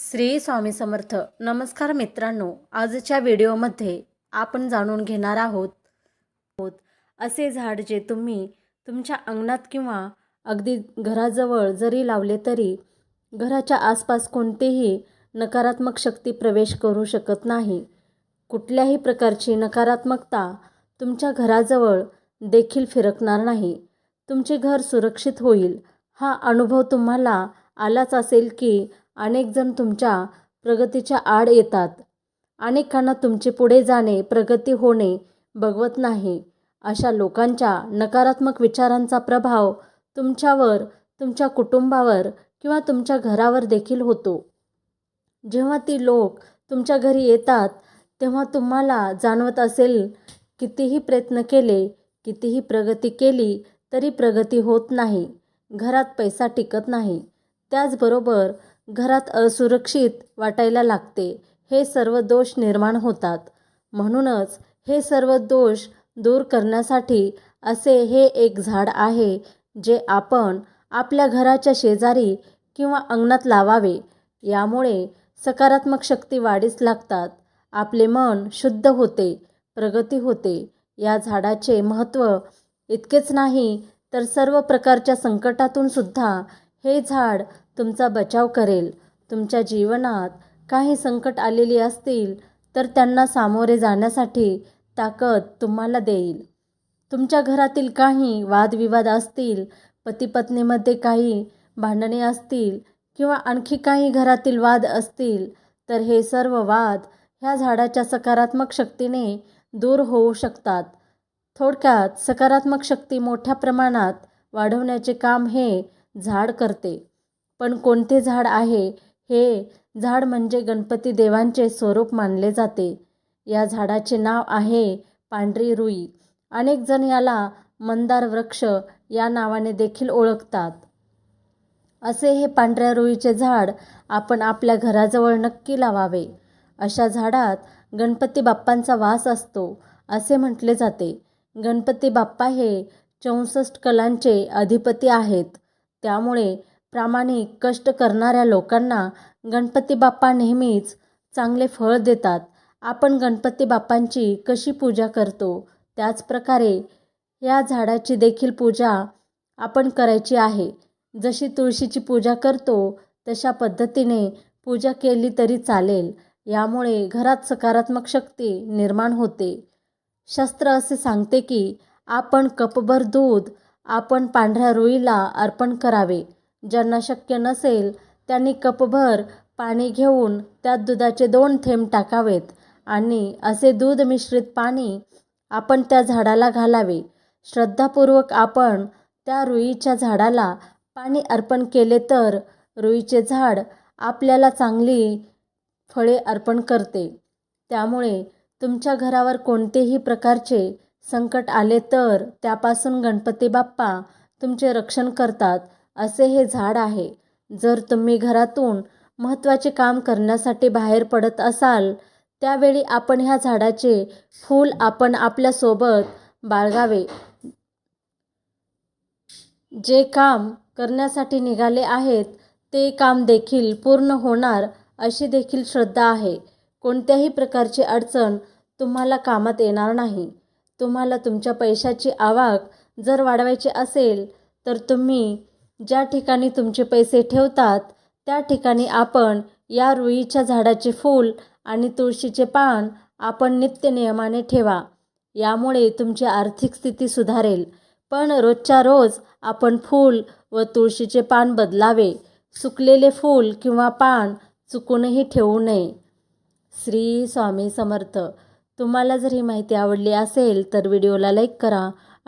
श्री स्वामी समर्थ. नमस्कार मित्रांनो आजच्या व्हिडिओमध्ये आपण जाणून घेणार आहोत आहोत असे झाड जे तुम्ही तुमच्या अंगणात किंवा अगदी घराजवळ जरी लावले तरी घराच्या आसपास कोणतेही नकारात्मक शक्ती प्रवेश करू शकत नाही. कुठल्याही प्रकारची नकारात्मकता तुमच्या घराजवळ देखील फिरकणार नाही. तुमचे घर सुरक्षित होईल हा अनुभव तुम्हाला आलाच असेल की अनेक जण तुमच्या प्रगतीच्या आड येतात. अनेकांना तुमचे पुढे जाणे प्रगती होणे बघवत नाही. अशा लोकांच्या नकारात्मक विचारांचा प्रभाव तुमच्यावर तुमच्या कुटुंबावर किंवा तुमच्या घरावर देखील होतो. जेव्हा ती लोक तुमच्या घरी येतात तेव्हा तुम्हाला जाणवत असेल कितीही प्रयत्न केले कितीही प्रगती केली तरी प्रगती होत नाही. घरात पैसा टिकत नाही. त्याचबरोबर घरात असुरक्षित वाटायला लागते. हे सर्व दोष निर्माण होतात. म्हणूनच हे सर्व दोष दूर करण्यासाठी असे हे एक झाड आहे जे आपण आपल्या घराच्या शेजारी किंवा अंगणात लावावे. यामुळे सकारात्मक शक्ती वाढीस लागतात. आपले मन शुद्ध होते प्रगती होते. या झाडाचे महत्त्व इतकेच नाही तर सर्व प्रकारच्या संकटातून सुद्धा हे झाड तुमचा बचाव करेल. तुमच्या जीवनात काही संकट आलेली असतील तर त्यांना सामोरे जाण्यासाठी ताकद तुम्हाला देईल. तुमच्या घरातील काही वादविवाद असतील पतीपत्नीमध्ये काही भांडणे असतील किंवा आणखी काही घरातील वाद असतील तर हे सर्व वाद ह्या झाडाच्या सकारात्मक शक्तीने दूर होऊ शकतात. थोडक्यात सकारात्मक शक्ती मोठ्या प्रमाणात वाढवण्याचे काम हे झाड करते. पण कोणते झाड आहे? हे झाड म्हणजे गणपती देवांचे स्वरूप मानले जाते. या झाडाचे नाव आहे पांढरी रुई. अनेक जण याला मंदार वृक्ष या नावाने देखील ओळखतात. असे हे पांढऱ्या रुईचे झाड आपण आपल्या घराजवळ नक्की लावावे. अशा झाडात गणपती बाप्पांचा वास असतो असे म्हटले जाते. गणपती बाप्पा हे चौसष्ट कलांचे अधिपती आहेत. त्यामुळे प्रामाणिक कष्ट करणाऱ्या लोकांना गणपती बाप्पा नेहमीच चांगले फळ देतात. आपण गणपती बाप्पांची कशी पूजा करतो? त्याचप्रकारे या झाडाची देखील पूजा आपण करायची आहे. जशी तुळशीची पूजा करतो तशा पद्धतीने पूजा केली तरी चालेल. यामुळे घरात सकारात्मक शक्ती निर्माण होते. शास्त्र असे सांगते की आपण कपभर दूध आपण पांढऱ्या रुईला अर्पण करावे. ज्यांना शक्य नसेल त्यांनी कपभर पाणी घेऊन त्यात दुधाचे दोन थेंब टाकावेत आणि असे दूध मिश्रित पाणी आपण त्या झाडाला घालावे. श्रद्धापूर्वक आपण त्या रुईच्या झाडाला पाणी अर्पण केले तर रुईचे झाड आपल्याला चांगली फळे अर्पण करते. त्यामुळे तुमच्या घरावर कोणतेही प्रकारचे संकट आले तर त्यापासून गणपती बाप्पा तुमचे रक्षण करतात. असे हे झाड आहे. जर तुम्ही घरातून महत्त्वाचे काम करण्यासाठी बाहेर पडत असाल त्यावेळी आपण ह्या झाडाचे फूल आपण आपल्यासोबत बाळगावे. जे काम करण्यासाठी निघाले आहेत ते काम देखील पूर्ण होणार अशी देखील श्रद्धा आहे. कोणत्याही प्रकारची अडचण तुम्हाला कामात येणार नाही. तुम्हाला तुमच्या पैशाची आवक जर वाढवायची असेल तर तुम्ही ज्या ठिकाणी तुमचे पैसे ठेवतात त्या ठिकाणी आपण या रुईच्या झाडाचे फूल आणि तुळशीचे पान आपण नित्यनियमाने ठेवा. यामुळे तुमची आर्थिक स्थिती सुधारेल. पण रोजच्या रोज आपण फूल व तुळशीचे पान बदलावे. सुकलेले फूल किंवा पान चुकूनही ठेवू नये. श्री स्वामी समर्थ. तुम्हाला जर ही माहिती आवडली असेल तर व्हिडिओला लाईक करा